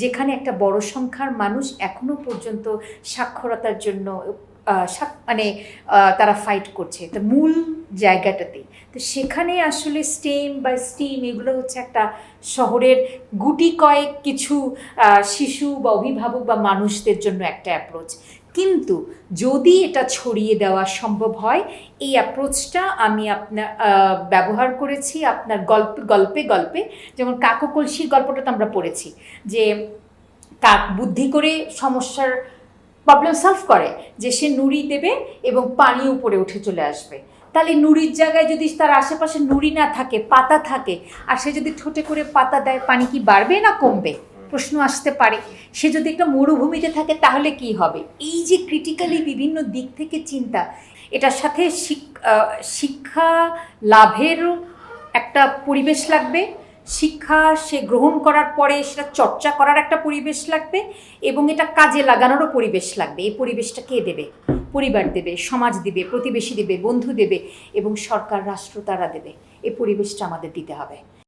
যেখানে একটা বড় সংখ্যার মানুষ এখনও পর্যন্ত সাক্ষরতার জন্য মানে তারা ফাইট করছে। তো মূল জায়গাটাতে। তো সেখানে আসলে স্টেম বা স্টিম এগুলো হচ্ছে একটা শহরের গুটি কয়েক কিছু শিশু বা অভিভাবক বা মানুষদের জন্য একটা অ্যাপ্রোচ কিন্তু যদি এটা ছড়িয়ে দেওয়া সম্ভব হয়, এই অ্যাপ্রোচটা আমি আপনার ব্যবহার করেছি আপনার গল্প, গল্পে গল্পে। যেমন কাকু কলসির গল্পটা তো আমরা পড়েছি, যে কাক বুদ্ধি করে সমস্যার প্রবলেম সলভ করে, যে সে নুড়ি দেবে এবং পানি উপরে উঠে চলে আসবে। তাহলে নুড়ির জায়গায় যদি তার আশেপাশে নুড়ি না থাকে, পাতা থাকে, আর সে যদি ঠোঁটে করে পাতা দেয়, পানি কি বাড়বে না কমবে? প্রশ্ন আসতে পারে। সে যদি একটা মরুভূমিতে থাকে, তাহলে কি হবে? এই যে ক্রিটিক্যালি বিভিন্ন দিক থেকে চিন্তা, এটার সাথে শিক- শিক্ষা লাভেরও একটা পরিবেশ লাগবে। শিক্ষা সে গ্রহণ করার পরে সেটা চর্চা করার একটা পরিবেশ লাগবে এবং এটা কাজে লাগানোরও পরিবেশ লাগবে। এই পরিবেশটা কে দেবে? পরিবার দেবে, সমাজ দেবে, প্রতিবেশী দেবে, বন্ধু দেবে এবং সরকার, রাষ্ট্র তারা দেবে। এই পরিবেশটা আমাদের দিতে হবে।